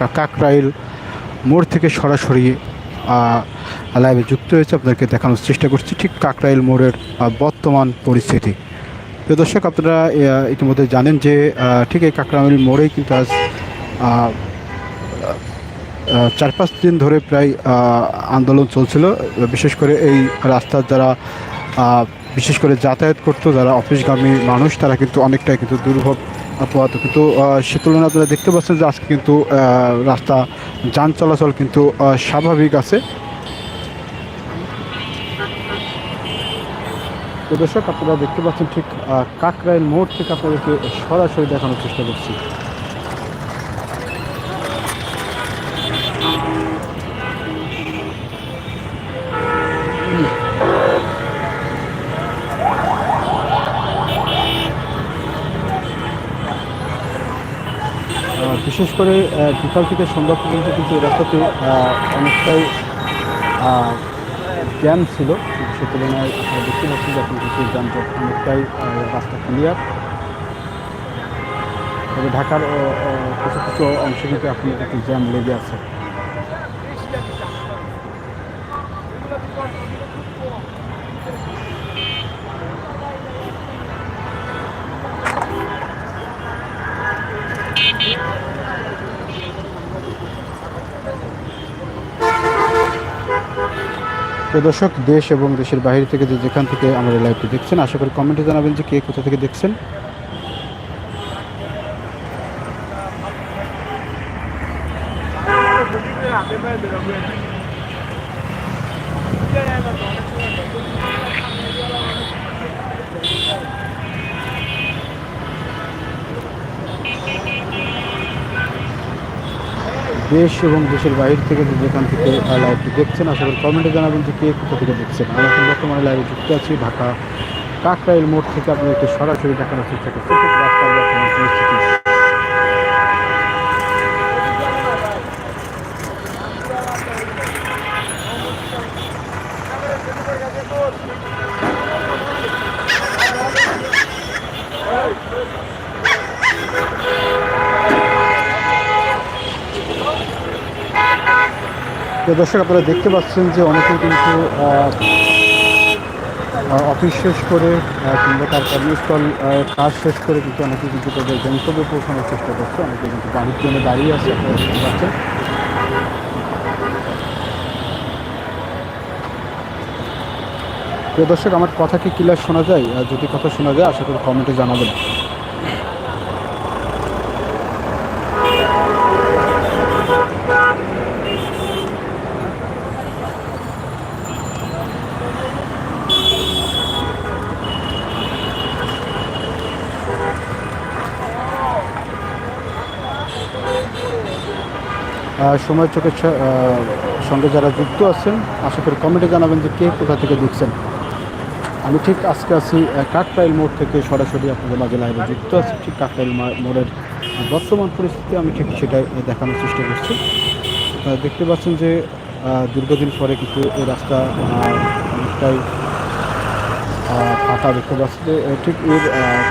ঢাকা কাকরাইল মোড় থেকে সরাসরি লাইভে যুক্ত হয়েছে। আপনাদেরকে দেখানোর চেষ্টা করছি ঠিক কাকরাইল মোড়ের বর্তমান পরিস্থিতি। প্রিয় দর্শক, আপনারা ইতিমধ্যে জানেন যে ঠিক এই কাকরাইল মোড়েই কিন্তু আজ চার পাঁচ দিন ধরে প্রায় আন্দোলন চলছিল। বিশেষ করে এই রাস্তার যারা বিশেষ করে যাতায়াত করতো, যারা অফিসগামী মানুষ, তারা কিন্তু অনেকটাই কিন্তু দুর্ভোগ পোহাত কিন্তু আহ, সে তুলনায় আপনারা দেখতে পাচ্ছেন যে আজকে কিন্তু রাস্তা যান চলাচল কিন্তু স্বাভাবিক আছে। তো দর্শক আপনারা দেখতে পাচ্ছেন ঠিক কাকরাইল মোড় থেকে আপনাদেরকে সরাসরি দেখানোর চেষ্টা করছি। বিশেষ করে বিকাল থেকে সন্ধ্যা পর্যন্ত কিন্তু এই রাস্তাতে অনেকটাই জ্যাম ছিল। সে তুলনায় আপনারা দেখতে পাচ্ছেন যে এখন কিন্তু যানজট অনেকটাই রাস্তা ক্লিয়ার তবে ঢাকার কিছু কিছু অংশে কিন্তু এখন একটু জ্যাম লেগে আছে। দর্শক, দেশ এবং দেশের বাইরে থেকে যেখান থেকে আমাদের লাইভটি দেখছেন, আশা করি কমেন্টে জানাবেন যে কে কোথা থেকে দেখছেন। দেশ এবং দেশের বাইরে থেকে যেখান থেকে লাইভটি দেখছেন, আশা করি কমেন্টে জানাবেন যে কে কোথা থেকে দেখছেন। আমি এখন বর্তমানে লাইভে যুক্ত আছি ঢাকা কাকরাইল মোড় থেকে। আপনাদেরকে সরাসরি দেখানোর চেষ্টা করছি। রাস্তার বর্তমান পরিস্থিতি। তো দর্শক, আপনারা দেখতে পাচ্ছেন যে অনেকে কিন্তু অফিস শেষ করে কিংবা তার কর্মস্থল কাজ শেষ করে কিন্তু অনেকে কিন্তু তাদের গন্তব্যে পৌঁছানোর চেষ্টা করছে। অনেকে কিন্তু বাড়ির জন্য দাঁড়িয়ে আছে, আপনারা দেখতে পাচ্ছেন। প্রিয় দর্শক, আমার কথা কি ক্লিয়ার শোনা যায়? আর যদি কথা শোনা যায়, আশা করি কমেন্টে জানাবেন। সময় চোখের সঙ্গে যারা যুক্ত আছেন আশা করি কমেন্টে জানাবেন যে কে কোথা থেকে দেখছেন। আমি ঠিক আজকে আছি আহ, কাকরাইল মোড় থেকে সরাসরি আপনাদের মাঝে লাইভে যুক্ত আছি। ঠিক কাকরাইল মোড়ের বর্তমান পরিস্থিতি আমি ঠিক সেটাই দেখানোর চেষ্টা করছি। আপনারা দেখতে পাচ্ছেন যে দীর্ঘদিন পরে কিন্তু এই রাস্তা অনেকটাই ফাঁকা দেখতে পাচ্ছি। ঠিক এর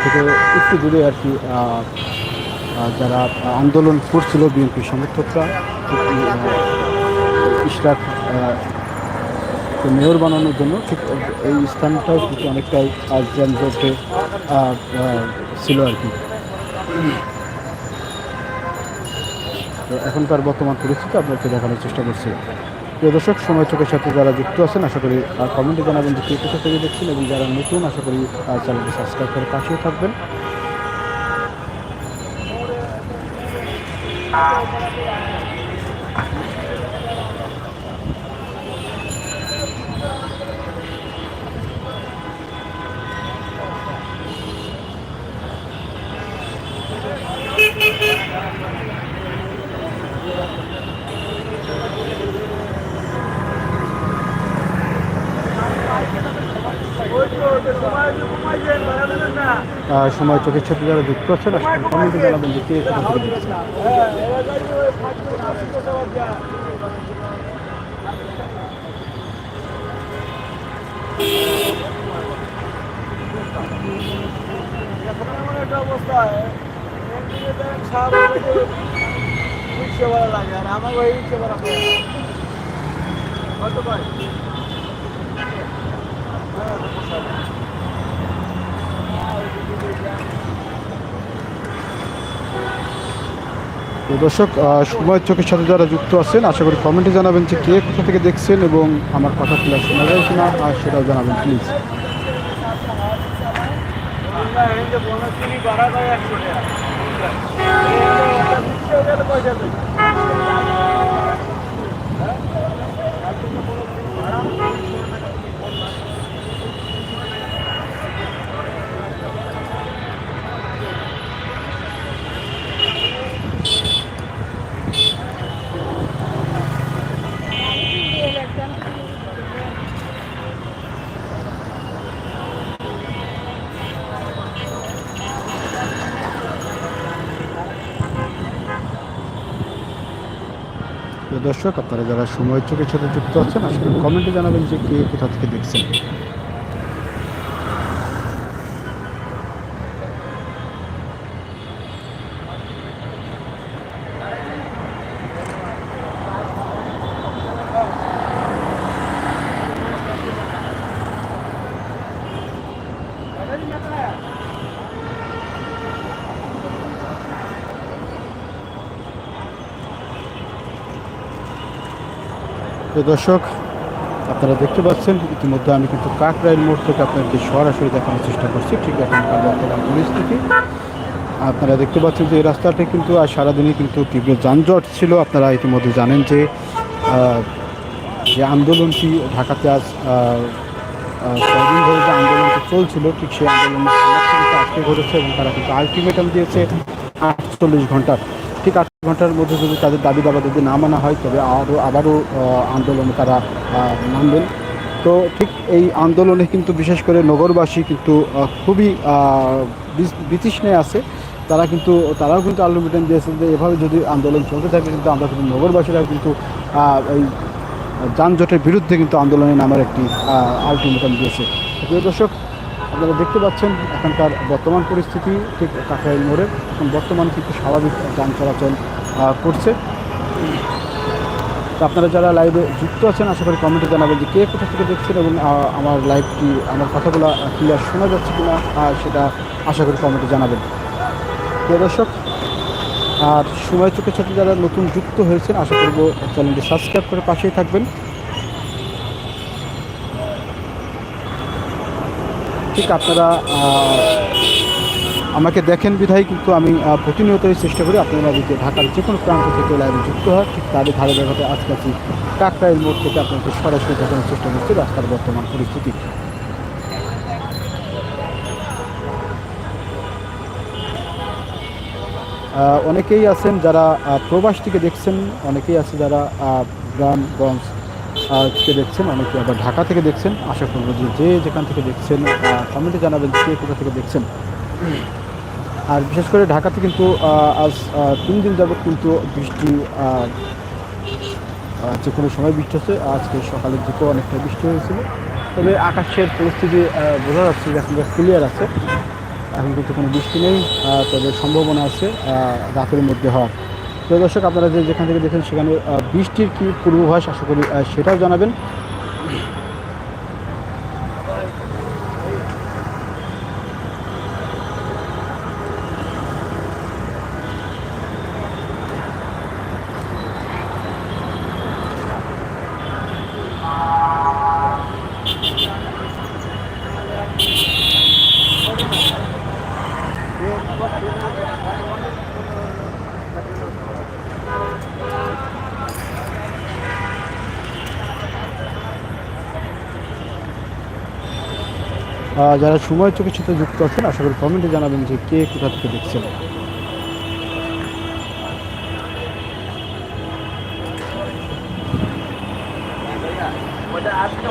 থেকে একটু দূরে আর কি যারা আন্দোলন করছিল বিএনপি সমর্থকরা মেয়র বানানোর জন্য ঠিক এই স্থানটাও কিন্তু অনেকটাই আহ, আহ, ছিল আর কি। তো এখনকার বর্তমান পরিস্থিতি আপনাকে দেখানোর চেষ্টা করছি। প্রিয় দর্শক সময় চোখের সাথে যারা যুক্ত আছেন আশা করি কমেন্টে জানাবেন যে কে কোথা থেকে দেখছেন এবং যারা নতুন আশা করি চ্যানেলটি সাবস্ক্রাইব করে পাশেও থাকবেন। আহ, সময় চোখের সাথে যারা যুক্ত কমেন্টে জানাবেন যে কে আমার। কত দর্শক আহ, সময়ের চোখের সাথে যারা যুক্ত আছেন আশা করি কমেন্টে জানাবেন যে কে কোথা থেকে দেখছেন এবং আমার কথা ক্লিয়ার শোনা যায় কিনা আর সেটাও জানাবেন প্লিজ এই যে বনশ্রী ভাড়া দেয় একশো টাকা এই যে রিক্সা গেলে পয়সা দেয় তো দর্শক, আপনারা যারা সময়ের চোখের সাথে যুক্ত আছেন আসলে কমেন্টে জানাবেন যে কে কোথা থেকে দেখছেন। দর্শক আপনারা দেখতে পাচ্ছেন ইতিমধ্যে আমি কিন্তু কাকরাইল মোড় থেকে আপনাদেরকে সরাসরি দেখানোর চেষ্টা করছি ঠিক এখনকার বর্তমান পরিস্থিতি আপনারা দেখতে পাচ্ছেন যে এই রাস্তাটি কিন্তু আর সারাদিনই কিন্তু তীব্র যানজট ছিল। আপনারা ইতিমধ্যে জানেন যে যে আন্দোলনটি ঢাকাতে আজ আহ, ধরে যে আন্দোলনটি চলছিল ঠিক সেই আন্দোলনের আজকে ঘটেছে এবং তারা কিন্তু আলটিমেটাম দিয়েছে আটচল্লিশ ঘণ্টার ঘণ্টার মধ্যে যদি তাদের দাবি দাবা যদি না মানা হয়, তবে আরও আবারও আন্দোলনে তারা নামবেন। তো ঠিক এই আন্দোলনে কিন্তু বিশেষ করে নগরবাসী কিন্তু খুবই বিতৃষ্ণায় আছে। তারা কিন্তু তারাও কিন্তু আলটিমেটাম দিয়েছে যে এভাবে যদি আন্দোলন চলতে থাকে, কিন্তু আমরা কিন্তু নগরবাসীরাও কিন্তু এই যানজটের বিরুদ্ধে কিন্তু আন্দোলনে নামার একটি আলটিমেটাম দিয়েছে। প্রিয় দর্শক আপনারা দেখতে পাচ্ছেন এখানকার বর্তমান পরিস্থিতি ঠিক কাকাইল মোড়ে। এখন বর্তমান কিন্তু স্বাভাবিক যান চলাচল করছে। তো আপনারা যারা লাইভে যুক্ত আছেন আশা করি কমেন্টে জানাবেন যে কে কোথা থেকে দেখছেন এবং আমার লাইভটি আমার কথাগুলো ক্লিয়ার শোনা যাচ্ছে কিনা আহ, সেটা আশা করি কমেন্টে জানাবেন। প্রিয় দর্শক আর সময় চোখের সাথে যারা নতুন যুক্ত হয়েছেন আশা করব চ্যানেলটি সাবস্ক্রাইব করে পাশেই থাকবেন। ঠিক আপনারা আমাকে দেখেন বিধায় কিন্তু আমি প্রতিনিয়তই চেষ্টা করি আপনারা যদি ঢাকার যে কোনো প্রান্ত থেকে লাইভে যুক্ত হয় ঠিক তাদের ধারে দেখাতে আজকে আছি কাকরাইল মোড় থেকে আপনাকে সরাসরি দেখানোর চেষ্টা করছি রাস্তার বর্তমান পরিস্থিতি। অনেকেই আছেন যারা প্রবাস থেকে দেখছেন, অনেকেই আছে যারা গ্রামগঞ্জ আহ, থেকে দেখছেন অনেকে আবার ঢাকা থেকে দেখছেন আশা করব যে যে যেখান থেকে দেখছেন কমেন্টে জানাবেন কে কোথা থেকে দেখছেন। আর বিশেষ করে ঢাকাতে কিন্তু আজ তিন দিন যাবত কিন্তু বৃষ্টি যে কোনো সময় বৃষ্টি হচ্ছে। আজকে সকালের দিকেও অনেকটা বৃষ্টি হয়েছিল। তবে আকাশের পরিস্থিতি বোঝা যাচ্ছে যে এখন ক্লিয়ার আছে। এখন কিন্তু কোনো বৃষ্টি নেই তবে সম্ভাবনা আছে রাতের মধ্যে হওয়ার। তো দর্শক, আপনারা যে যেখান থেকে দেখেন সেখানে বৃষ্টির কী পূর্বাভাস আশা করি সেটাও জানাবেন। যারা সময় চোখের সাথে যুক্ত আছেন, আশা করি কমেন্টে জানাবেন যে কে কোথা থেকে দেখছেন। ওটা আজকে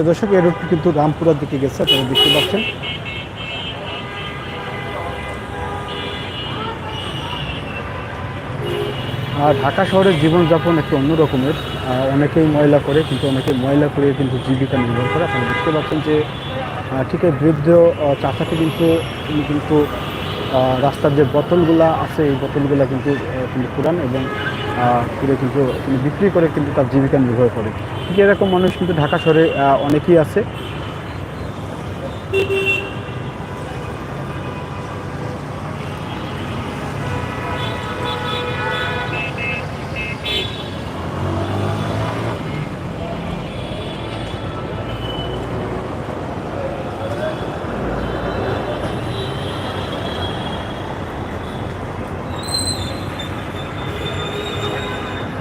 তো দর্শক এই রোডটি কিন্তু রামপুরার দিকে গেছে, আপনারা দেখতে পাচ্ছেন। আর ঢাকা শহরের জীবনযাপন একটু অন্যরকমের অনেকেই ময়লা করে, কিন্তু অনেকে ময়লা করে কিন্তু জীবিকা নির্ভর করে। আপনারা দেখতে পাচ্ছেন যে ঠিক এই বৃদ্ধ চাষাকে কিন্তু কিন্তু রাস্তার যে বোতলগুলো আছে, এই বোতলগুলো কিন্তু কিন্তু পুরান এবং আহ, কিন্তু বিক্রি করে কিন্তু তার জীবিকা নির্ভর করে। ঠিক এরকম মানুষ কিন্তু ঢাকা শহরে অনেকেই আছে।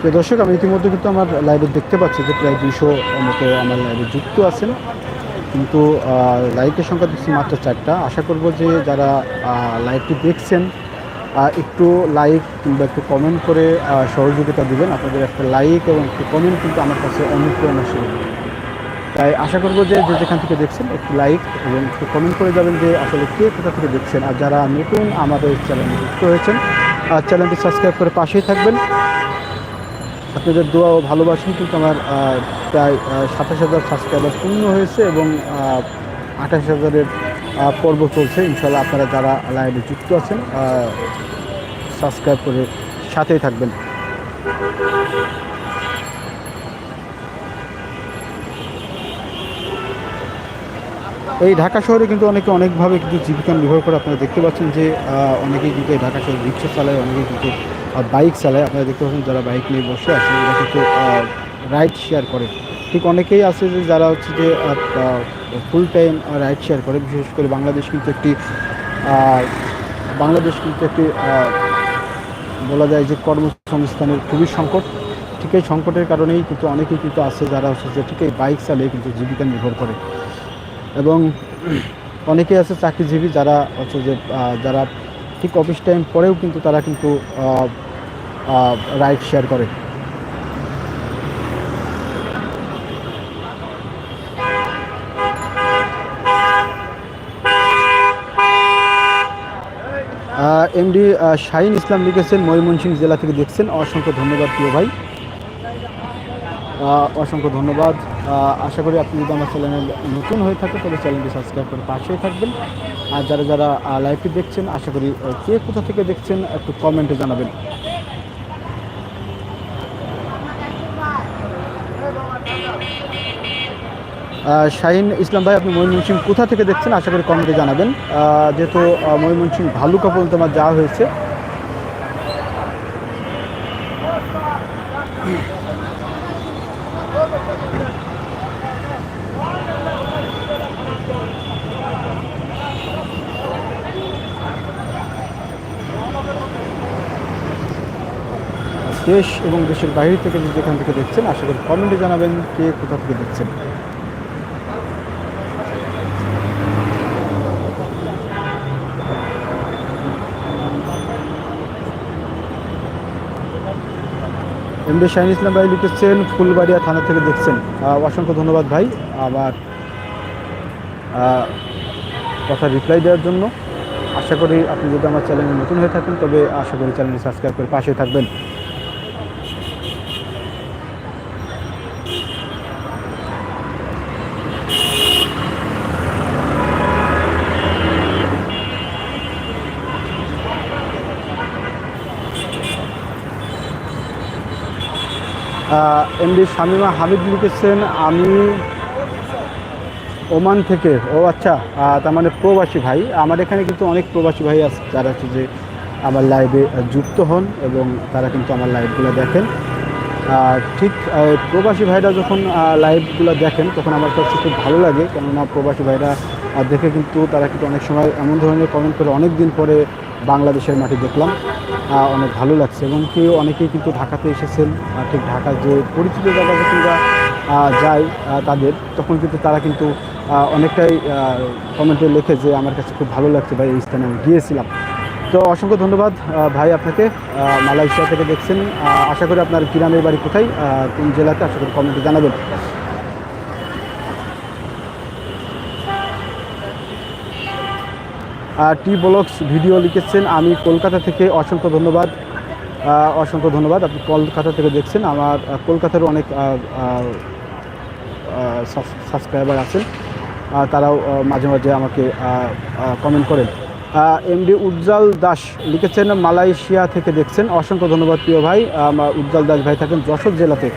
তো দর্শক, আমি ইতিমধ্যে কিন্তু আমার লাইভে দেখতে পাচ্ছি যে প্রায় দুশো মতো আমার লাইভে যুক্ত আছেন। কিন্তু লাইকের সংখ্যা দেখছি মাত্র চারটা। আশা করব যে যারা লাইভটি দেখছেন একটু লাইক কিংবা একটু কমেন্ট করে সহযোগিতা দিবেন। আপনাদের একটা লাইক এবং একটু কমেন্ট কিন্তু আমার কাছে অনুপ্রেরণাশীল তাই আশা করব যে যে যেখান থেকে দেখছেন, একটু লাইক এবং একটু কমেন্ট করে যাবেন যে আসলে কে কোথা থেকে দেখছেন। আর যারা নতুন আমাদের চ্যানেলে যুক্ত হয়েছেন আর চ্যানেলটি সাবস্ক্রাইব করে পাশেই থাকবেন। আপনাদের দোয়া ও ভালোবাসেন কিন্তু আমার প্রায় সাতাশ হাজার সাবস্ক্রাইবার পূর্ণ হয়েছে এবং আঠাশ হাজারের পর্ব চলছে। ইনশাল্লাহ আপনারা যারা লাইভে যুক্ত আছেন সাবস্ক্রাইব করে সাথেই থাকবেন। এই ঢাকা শহরে কিন্তু অনেকে অনেকভাবে কিন্তু জীবিকা নির্ভর করে আপনারা দেখতে পাচ্ছেন যে অনেকেই কিন্তু এই ঢাকা শহরে রিক্সা চালায়, অনেকেই কিন্তু বাইক চালায়, আপনারা দেখতে পাচ্ছেন যারা বাইক নিয়ে বসে আছে এরা কিন্তু রাইড শেয়ার করে। ঠিক অনেকেই আছে যে যারা হচ্ছে যে ফুল টাইম রাইড শেয়ার করে। বিশেষ করে বাংলাদেশ কিন্তু একটি বাংলাদেশ কিন্তু একটি বলা যায় যে কর্মসংস্থানের খুবই সংকট। ঠিক এই সংকটের কারণেই কিন্তু অনেকেই কিন্তু আছে যারা হচ্ছে যে ঠিক এই বাইক চালিয়ে কিন্তু জীবিকা নির্ভর করে। এবং অনেকেই আছে চাকরিজীবী যারা হচ্ছে যে যারা ঠিক অফিস টাইম পরেও কিন্তু তারা কিন্তু রাইড শেয়ার করে। এমডি শাহিন ইসলাম লিখেছেন, ময়মনসিংহ জেলা থেকে দেখছেন। অসংখ্য ধন্যবাদ প্রিয় ভাই। অসংখ্য ধন্যবাদ। আশা করি আপনি যদি আমার চ্যানেল নতুন হয়ে থাকে তবে চ্যানেলটি সাবস্ক্রাইব করে পাশেই থাকবেন। আর যারা যারা লাইভটি দেখছেন, আশা করি কে কোথা থেকে দেখছেন, একটু কমেন্টে জানাবেন। শাহিন ইসলাম ভাই, আপনি ময়মনসিং কোথা থেকে দেখছেন, আশা করি কমেন্টে জানাবেন। যেহেতু ময়মনসিং ভালুকা পর্যন্ত আমার যাওয়া হয়েছে দেশ এবং দেশের বাইরে থেকে যেখান থেকে দেখছেন, আশা করি কমেন্টে জানাবেন কে কোথা থেকে দেখছেন। এমডি শাহিন ইসলাম ভাই লিখেছেন, ফুলবাড়িয়া থানা থেকে দেখছেন। অসংখ্য ধন্যবাদ ভাই আমার কথা রিপ্লাই দেওয়ার জন্য। আশা করি আপনি যদি আমার চ্যানেলে নতুন হয়ে থাকেন, তবে আশা করি চ্যানেলটি সাবস্ক্রাইব করে পাশে থাকবেন। এমডি শামিমা হামিদ লিখেছেন, আমি ওমান থেকে। ও আচ্ছা তার মানে প্রবাসী ভাই। আমার এখানে কিন্তু অনেক প্রবাসী ভাই আছে, যারা হচ্ছে যে আমার লাইভে যুক্ত হন এবং তারা কিন্তু আমার লাইভগুলো দেখেন। ঠিক প্রবাসী ভাইরা যখন লাইভগুলো দেখেন, তখন আমার কাছে খুব ভালো লাগে। কেননা প্রবাসী ভাইরা দেখে কিন্তু তারা কিন্তু অনেক সময় এমন ধরনের কমেন্ট করে অনেক দিন পরে বাংলাদেশের মাটি দেখলাম। অনেক ভালো লাগছে এবং কি অনেকেই কিন্তু ঢাকাতে এসেছেন ঠিক ঢাকার যে পরিচিত জায়গাতে কিংবা যায় তাদের, তখন কিন্তু তারা কিন্তু অনেকটাই কমেন্টে লেখে যে আমার কাছে খুব ভালো লাগছে ভাই এই স্থানে আমি গিয়েছিলাম। তো অসংখ্য ধন্যবাদ ভাই আপনাকে মালয়েশিয়া থেকে দেখছেন আশা করি আপনার গ্রামের বাড়ি কোথায় কোন জেলাতে, আশা করি কমেন্টে জানাবেন। টি ব্লগস ভিডিও লিখেছেন আমি কলকাতা থেকে অসংখ্য ধন্যবাদ। অসংখ্য ধন্যবাদ। আপনি কলকাতা থেকে দেখছেন আমার আহ, কলকাতার অনেক সাবস্ক্রাইবার আছেন। তারাও মাঝে মাঝে আমাকে কমেন্ট করেন। এমডি উজ্জ্বল দাস লিখেছেন মালয়েশিয়া থেকে দেখছেন। অসংখ্য ধন্যবাদ প্রিয় ভাই। আমার উজ্জ্বল দাস ভাই থাকেন যশোর জেলাতে।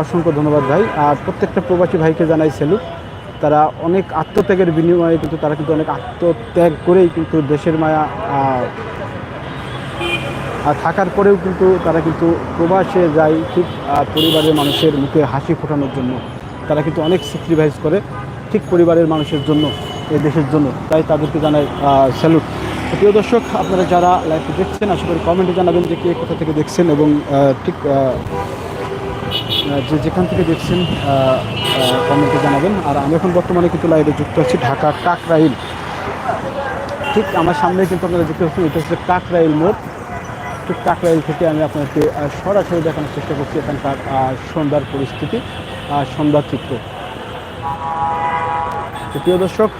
অসংখ্য ধন্যবাদ ভাই। আর প্রত্যেকটা প্রবাসী ভাইকে জানাই স্যালুট তারা অনেক আত্মত্যাগের বিনিময়ে কিন্তু তারা কিন্তু অনেক আত্মত্যাগ করেই কিন্তু দেশের মায়া থাকার পরেও কিন্তু তারা কিন্তু প্রবাসে যায় ঠিক পরিবারের মানুষের মুখে হাসি ফোটানোর জন্য। তারা কিন্তু অনেক স্যাক্রিফাইস করে ঠিক পরিবারের মানুষের জন্য, এই দেশের জন্য। তাই তাদেরকে জানাই স্যালুট প্রিয় দর্শক, আপনারা যারা লাইভটি দেখছেন, আশা করি কমেন্টে জানাবেন যে কে কোথা থেকে দেখছেন এবং ঠিক যে যেখান থেকে দেখছেন কমেন্টে জানাবেন। আর আমি এখন বর্তমানে কিন্তু লাইভে যুক্ত আছি ঢাকা কাকরাইল। ঠিক আমার সামনে কিন্তু আপনারা দেখতে পাচ্ছেন, এটা হচ্ছে কাকরাইল মোড়। ঠিক কাকরাইল থেকে আমি আপনাকে সরাসরি দেখানোর চেষ্টা করছি এখানকার সন্ধ্যার পরিস্থিতি আর সন্ধ্যার চিত্র। প্রিয় দর্শক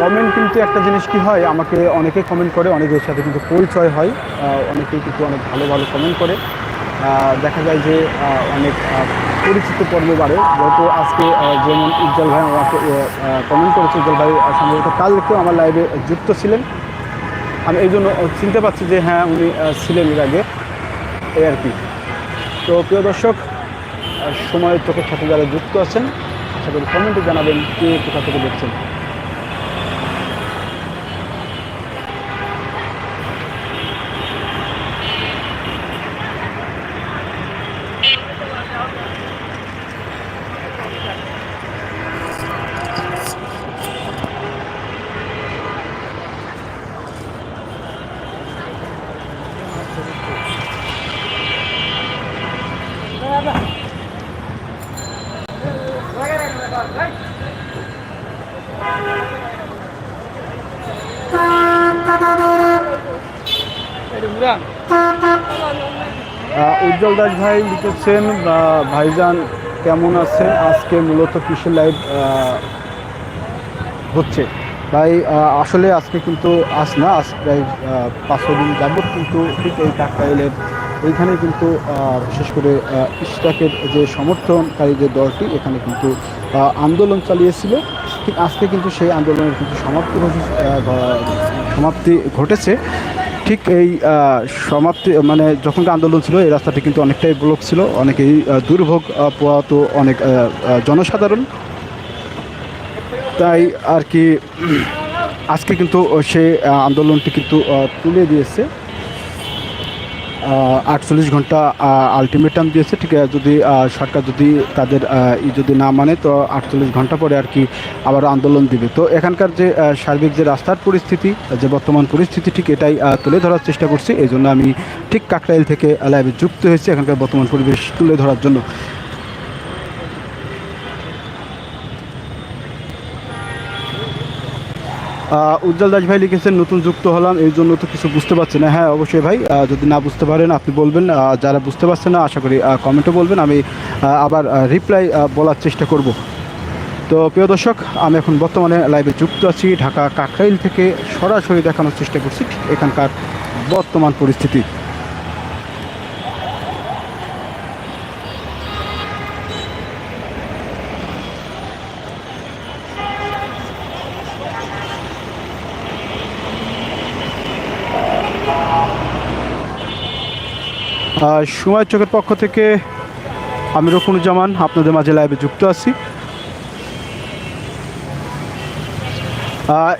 কমেন্ট কিন্তু একটা জিনিস কি হয়, আমাকে অনেকে কমেন্ট করে, অনেকের সাথে কিন্তু পরিচয় হয়। অনেকেই কিন্তু অনেক ভালো ভালো কমেন্ট করে। দেখা যায় যে অনেক পরিচিত পর্ব বাড়ে যেহেতু আজকে যেমন উজ্জ্বল ভাই আমাকে কমেন্ট করেছে, উজ্জ্বল ভাই সম্ভবত কালকেও আমার লাইভে যুক্ত ছিলেন। আমি এই জন্য চিনতে পারছি যে হ্যাঁ উনি ছিলেন এর আগে। এই আর কি। তো প্রিয় দর্শক সময়ের চোখের সাথে যারা যুক্ত আছেন, আশা করি কমেন্টে জানাবেন কে কোথা থেকে দেখছেন আহ, উজ্জ্বল দাস ভাই লিখেছেন ভাইজান কেমন আছেন? আজকে মূলত কিসের লাইভ হচ্ছে। ভাই আসলে আজকে কিন্তু আজ না, আজ প্রায় পাঁচ দিন যাবত কিন্তু ঠিক এই টাকরাইলের এইখানে কিন্তু বিশেষ করে ইশরাকের যে সমর্থনকারী যে দলটি, এখানে কিন্তু আন্দোলন চালিয়েছিল। ঠিক আজকে কিন্তু সেই আন্দোলনের কিন্তু সমাপ্তি সমাপ্তি ঘটেছে। ঠিক এই সমাপ্তি মানে যখন আন্দোলন ছিল, এই রাস্তাটি কিন্তু অনেকটাই ব্লক ছিল, অনেকেই দুর্ভোগ পোয়াতো অনেক জনসাধারণ। তাই আর কি, আজকে কিন্তু সে আন্দোলনটি কিন্তু তুলে দিয়েছে। আটচল্লিশ ঘণ্টা আলটিমেটাম দিয়েছে, ঠিক আছে, যদি সরকার যদি তাদের ই যদি না মানে তো আটচল্লিশ ঘণ্টা পরে আর কি আবার আন্দোলন দিবে। তো এখানকার যে সার্বিক যে রাস্তার পরিস্থিতি, যে বর্তমান পরিস্থিতি, ঠিক এটাই তুলে ধরার চেষ্টা করছি। এই জন্য আমি ঠিক কাকরাইল থেকে লাইভে যুক্ত হয়েছি, এখানকার বর্তমান পরিবেশ তুলে ধরার জন্য। উজ্জ্বল দাস ভাই লিখেছেন, নতুন যুক্ত হলাম, এই জন্য তো কিছু বুঝতে পারছি না। হ্যাঁ অবশ্যই ভাই যদি না বুঝতে পারেন, আপনি বলবেন যারা বুঝতে পারছে না, আশা করি কমেন্টও বলবেন। আমি আবার রিপ্লাই বলার চেষ্টা করব। তো প্রিয় দর্শক, আমি এখন বর্তমানে লাইভে যুক্ত আছি, ঢাকা কাকরাইল থেকে সরাসরি দেখানোর চেষ্টা করছি এখানকার বর্তমান পরিস্থিতি। সময় চোখের পক্ষ থেকে আমি রকুনুজ্জামান আপনাদের মাঝে লাইভে যুক্ত আছি।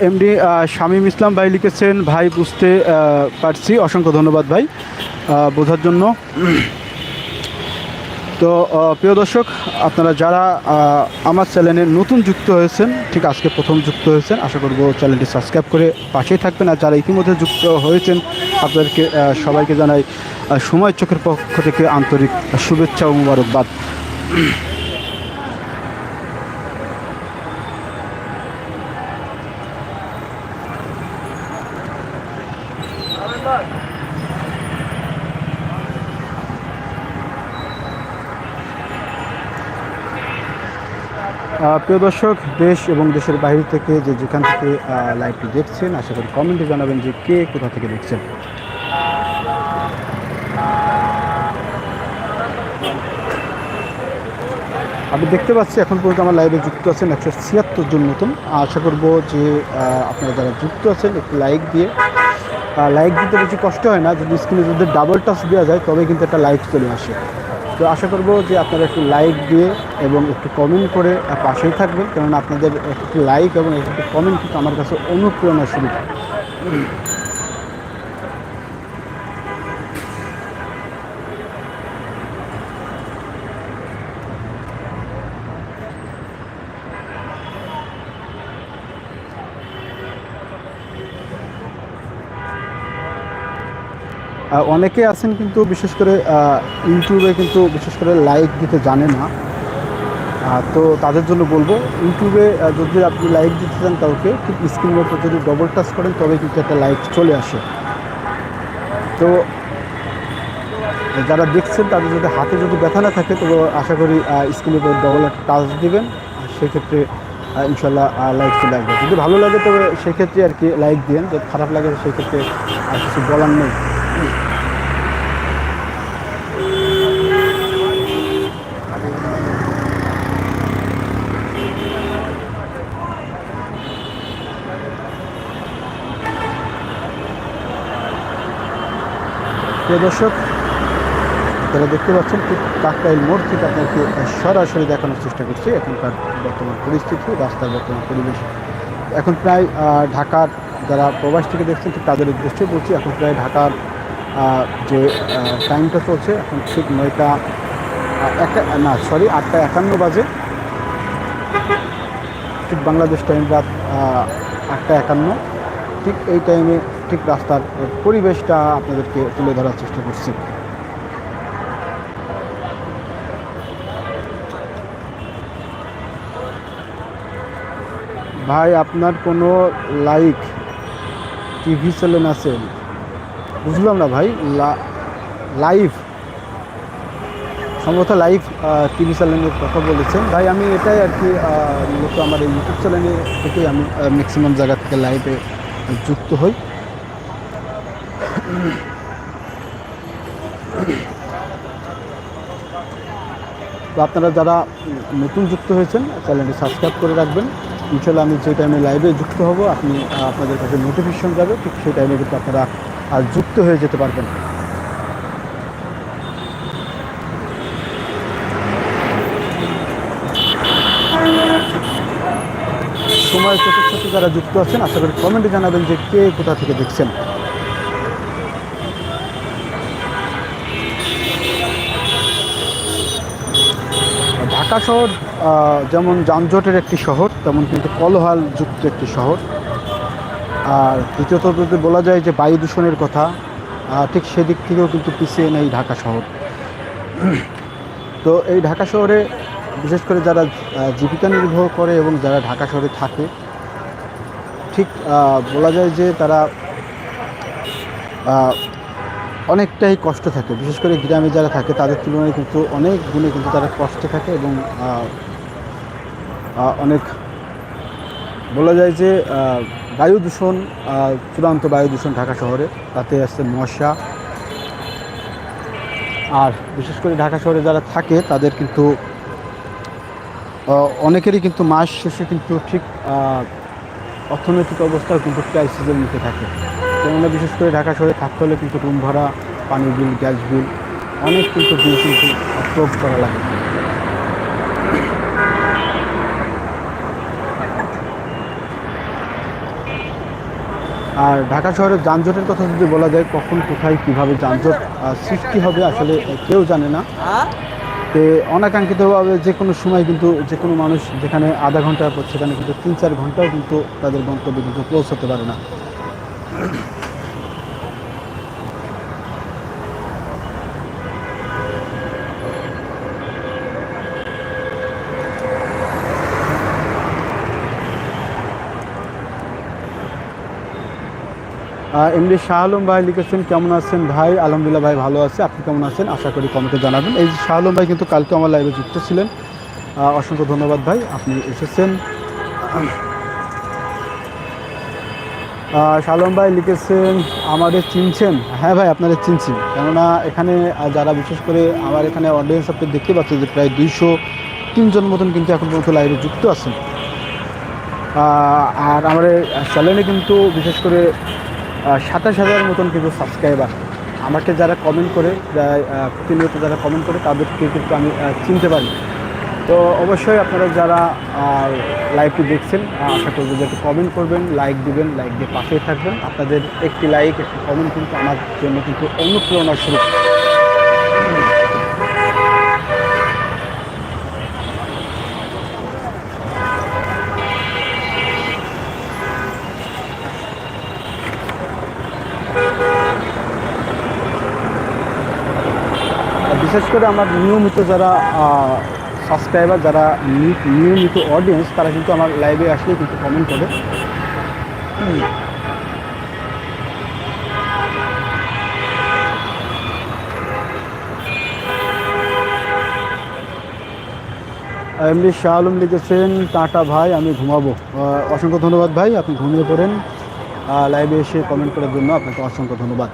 এমডি শামীম ইসলাম ভাই লিখেছেন, ভাই, বুঝতে পারছি। অসংখ্য ধন্যবাদ ভাই বোঝার জন্য। তো প্রিয় দর্শক, আপনারা যারা আমার চ্যানেলে নতুন যুক্ত হয়েছেন, ঠিক আজকে প্রথম যুক্ত হয়েছেন, আশা করব চ্যানেলটি সাবস্ক্রাইব করে পাশেই থাকবেন। আর যারা ইতিমধ্যে যুক্ত হয়েছেন, আপনাদেরকে সবাইকে জানাই সময় চোখের পক্ষ থেকে আন্তরিক শুভেচ্ছা ও মুবারকবাদ। প্রিয় দর্শক, দেশ এবং দেশের বাইরে থেকে যে যেখান থেকে লাইভটি দেখছেন, আশা করি কমেন্টে জানাবেন যে কে কোথা থেকে দেখছেন। আমি দেখতে পাচ্ছি এখন পর্যন্ত আমার লাইভে যুক্ত আছেন একশো ছিয়াত্তর জন মতন আশা করব যে আপনারা যারা যুক্ত আছেন, একটু লাইক দিয়ে লাইক দিতে বেশি কষ্ট হয় না, যদি স্ক্রিনে যদি ডাবল টাচ দেওয়া যায় তবে কিন্তু একটা লাইক চলে আসে। তো আশা করব যে, আপনারা একটু লাইক দিয়ে এবং একটু কমেন্ট করে পাশেই থাকবেন। কেননা আপনাদের একটু লাইক এবং একটু কমেন্ট কিন্তু আমার কাছে অনুপ্রেরণা শুরু অনেকে আছেন কিন্তু বিশেষ করে ইউটিউবে কিন্তু বিশেষ করে লাইক দিতে জানে না। তো তাদের জন্য বলব, ইউটিউবে যদি আপনি লাইক দিতে চান কাউকে, ঠিক স্ক্রিনের উপর যদি ডবল টাচ করেন, তবে কিন্তু একটা লাইক চলে আসে। তো যারা দেখছেন, তাদের যদি হাতে যদি ব্যথা না থাকে, তবে আশা করি স্ক্রিনের উপর ডবল একটা টাচ দিবেন। আর সেক্ষেত্রে ইনশাল্লাহ লাইক চলে আসবে। যদি ভালো লাগে, তবে সেক্ষেত্রে আর কি লাইক দিন যদি খারাপ লাগে, সেক্ষেত্রে আর কিছু বলার নেই। প্রিয় দর্শক, আপনারা দেখতে পাচ্ছেন ঠিক কাকরাইল মোড় থেকে আপনাকে সরাসরি দেখানোর চেষ্টা করছি এখনকার বর্তমান পরিস্থিতি, রাস্তার বর্তমান পরিবেশ। এখন প্রায় ঢাকার যারা প্রবাস থেকে দেখছেন ঠিক তাদের উদ্দেশ্যে বলছি, এখন প্রায় ঢাকার যে টাইমটা চলছে, এখন ঠিক নয়টা একটা না সরি আটটা একান্ন বাজে। ঠিক বাংলাদেশ টাইম রাত আটটা একান্ন। ঠিক এই টাইমে ঠিক রাস্তার পরিবেশটা আপনাদেরকে তুলে ধরার চেষ্টা করছি। ভাই, আপনার কোনো লাইক টিভি চ্যানেল আছে? বুঝলাম না ভাই লাইভ। সম্ভবত লাইভ টিভি চ্যানেলের কথা বলেছেন। ভাই, আমি এটাই আর কি মূলত আমার এই ইউটিউব চ্যানেলে থেকেই আমি ম্যাক্সিমাম জায়গা থেকে লাইভে যুক্ত হই। তো আপনারা যারা নতুন যুক্ত হয়েছেন, চ্যানেলটি সাবস্ক্রাইব করে রাখবেন। ইনশাল্লাহ আমি যে টাইমে লাইভে যুক্ত হব, আপনি আপনাদের কাছে নোটিফিকেশন যাবে, ঠিক সেই টাইমে কিন্তু আপনারা যুক্ত হয়ে যেতে পারবেন। সময় চোখের সাথে যারা যুক্ত আছেন, আশা করি কমেন্টে জানাবেন যে কে কোথা থেকে দেখছেন। ঢাকা শহর যেমন যানজটের একটি শহর, তেমন কিন্তু কলহাল যুক্ত একটি শহর। আর দ্বিতীয়ত যদি বলা যায় যে বায়ু দূষণের কথা ঠিক সেদিক থেকেও কিন্তু পিছিয়ে নেই ঢাকা শহর তো এই ঢাকা শহরে বিশেষ করে যারা জীবিকা নির্বাহ করে এবং যারা ঢাকা শহরে থাকে, ঠিক বলা যায় যে তারা অনেকটাই কষ্ট থাকে। বিশেষ করে গ্রামে যারা থাকে, তাদের তুলনায় কিন্তু অনেক গুণে কিন্তু তারা কষ্টে থাকে এবং অনেক বলা যায় যে বায়ু দূষণ চূড়ান্ত বায়ু দূষণ ঢাকা শহরে। তাতে আছে মশা। আর বিশেষ করে ঢাকা শহরে যারা থাকে, তাদের কিন্তু অনেকেরই কিন্তু মাস শেষে কিন্তু ঠিক অর্থনৈতিক অবস্থাও কিন্তু ক্রাইসিসের মুখে থাকে। কেননা বিশেষ করে ঢাকা শহরে থাকতে হলে কিন্তু রুম ভাড়া পানি বিল গ্যাস বিল অনেক কিন্তু বিল কিন্তু প্রয়োগ করা লাগে। আর ঢাকা শহরের যানজটের কথা যদি বলা যায়, কখন, কোথায়, কীভাবে যানজট সৃষ্টি হবে আসলে কেউ জানে না। তে অনাকাঙ্ক্ষিতভাবে যে কোনো সময় কিন্তু যে কোনো মানুষ যেখানে আধা ঘণ্টার পর সেখানে কিন্তু তিন চার ঘন্টাও কিন্তু তাদের গন্তব্যে কিন্তু পৌঁছাতে পারে না। এমনি শাহ আলম ভাই লিখেছেন, কেমন আছেন ভাই? আলহামদুলিল্লাহ ভাই ভালো আছে। আপনি কেমন আছেন? আশা করি কমেন্টে জানাবেন। এই শাহ আলম ভাই কিন্তু কালকে আমার লাইভে যুক্ত ছিলেন। অসংখ্য ধন্যবাদ ভাই, আপনি এসেছেন। আলম ভাই লিখেছেন, আমাদের চিনছেন। হ্যাঁ ভাই আপনাদের চিনছি কেননা এখানে যারা বিশেষ করে আমার এখানে অডিয়েন্স আপনি দেখতে পাচ্ছেন যে প্রায় দুইশো তিনজন মতন কিন্তু এখন পর্যন্ত লাইভে যুক্ত আছেন। আর আমার চ্যানেলে কিন্তু বিশেষ করে সাতাশ হাজার মতন কিন্তু সাবস্ক্রাইবার আমাকে যারা কমেন্ট করে প্রতিনিয়ত যারা কমেন্ট করে, তাদেরকে কিন্তু আমি চিনতে পারি। তো অবশ্যই আপনারা যারা লাইভটি দেখছেন আশা করব যে একটু কমেন্ট করবেন লাইক দিবেন লাইক দিয়ে পাশেই থাকবেন। আপনাদের একটি লাইক একটি কমেন্ট কিন্তু আমার জন্য কিন্তু শুরু স্বরূপ। বিশেষ করে আমার নিয়মিত যারা সাবস্ক্রাইবার যারা নিয়মিত অডিয়েন্স তারা কিন্তু আমার লাইভে আসলে কিন্তু কমেন্ট করে। এমনি শাহ আলম লিখেছেন, টাটা ভাই, আমি ঘুমাবো। অসংখ্য ধন্যবাদ ভাই, আপনি ঘুমিয়ে পড়েন। লাইভে এসে কমেন্ট করার জন্য আপনাকে অসংখ্য ধন্যবাদ।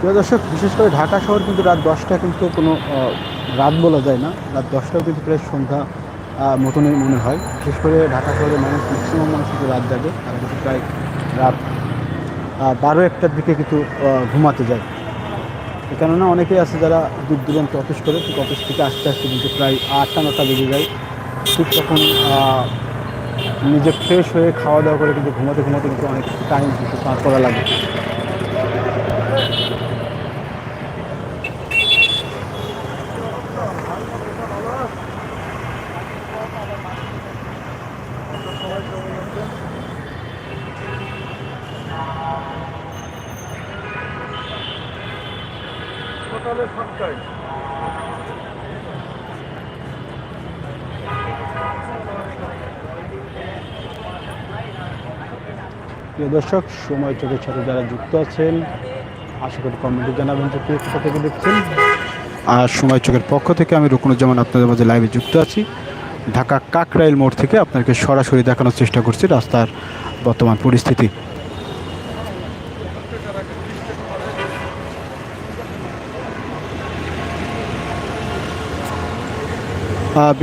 প্রিয় দর্শক, বিশেষ করে ঢাকা শহর কিন্তু রাত দশটা কিন্তু কোনো রাত বলা যায় না। রাত দশটাও কিন্তু প্রায় সন্ধ্যা মতনই মনে হয়। বিশেষ করে ঢাকা শহরে মানুষ ম্যাক্সিমাম মানুষ কিন্তু রাত জাগে। তারা কিন্তু প্রায় রাত বারো একটার দিকে কিন্তু ঘুমাতে যায়। কেননা অনেকেই আছে যারা দূর দূরান্ত অফিস করে, ঠিক অফিস থেকে আস্তে আস্তে কিন্তু প্রায় আটটা, নটা বেজে যায়। ঠিক তখন নিজে ফ্রেশ হয়ে খাওয়া দাওয়া করে কিন্তু ঘুমাতে ঘুমাতে কিন্তু অনেক টাইম কিন্তু পার করা লাগে। প্রিয় দর্শক, সময় চোখের সাথে যারা যুক্ত আছেন, আশা করি কমেন্টে জানাবেন যে প্রিয় কোথা থেকে দেখছেন। আর সময় চোখের পক্ষ থেকে আমি রুকনুজ্জামান আপনাদের মাঝে লাইভে যুক্ত আছি। ঢাকা কাকরাইল মোড় থেকে আপনাকে সরাসরি দেখানোর চেষ্টা করছি রাস্তার বর্তমান পরিস্থিতি।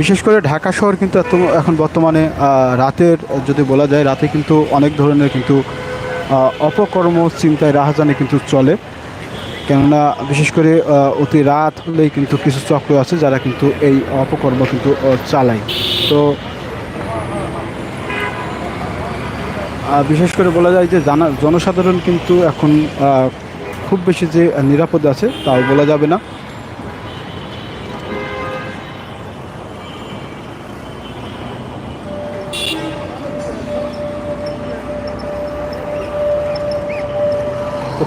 বিশেষ করে ঢাকা শহর কিন্তু এত এখন বর্তমানে রাতের যদি বলা যায়, রাতে কিন্তু অনেক ধরনের কিন্তু অপকর্ম চিন্তায় রাহাজানে কিন্তু চলে। কেননা বিশেষ করে অতি রাত হলেই কিন্তু কিছু চক্র আছে যারা কিন্তু এই অপকর্ম কিন্তু চালায়। তো বিশেষ করে বলা যায় যে জানা জনসাধারণ কিন্তু এখন খুব বেশি যে নিরাপদ আছে, তাও বলা যাবে না।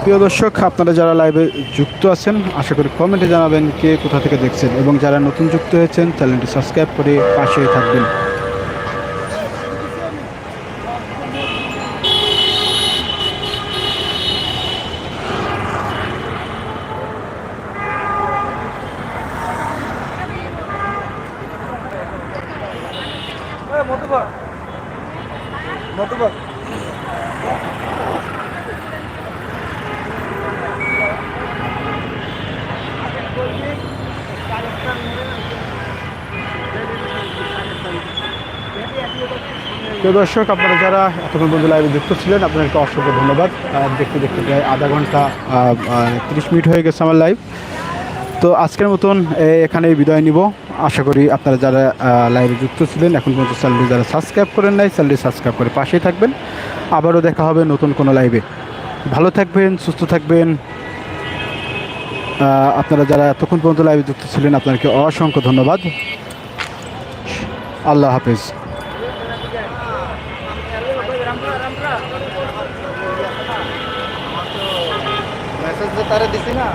প্রিয় দর্শক, আপনারা যারা লাইভে যুক্ত আছেন, আশা করি কমেন্টে জানাবেন কে কোথা থেকে দেখছেন এবং যারা নতুন যুক্ত হয়েছেন চ্যানেলটি সাবস্ক্রাইব করে পাশে থাকবেন। প্রিয় দর্শক, আপনারা যারা এতক্ষণ পর্যন্ত লাইভে যুক্ত ছিলেন, আপনাদেরকে অসংখ্য ধন্যবাদ। দেখতে দেখতে প্রায় আধা ঘণ্টা তিরিশ মিনিট হয়ে গেছে আমার লাইভ তো আজকের মতন এখানেই বিদায় নিব। আশা করি আপনারা যারা লাইভে যুক্ত ছিলেন, এখন পর্যন্ত চ্যানেলটি যারা সাবস্ক্রাইব করেন নাই চ্যানেলটি সাবস্ক্রাইব করে পাশেই থাকবেন। আবারও দেখা হবে নতুন কোনো লাইভে ভালো থাকবেন, সুস্থ থাকবেন। আপনারা যারা এতক্ষণ পর্যন্ত লাইভে যুক্ত ছিলেন, আপনাদেরকে অসংখ্য ধন্যবাদ। আল্লাহ হাফেজ। তারা দিছি না।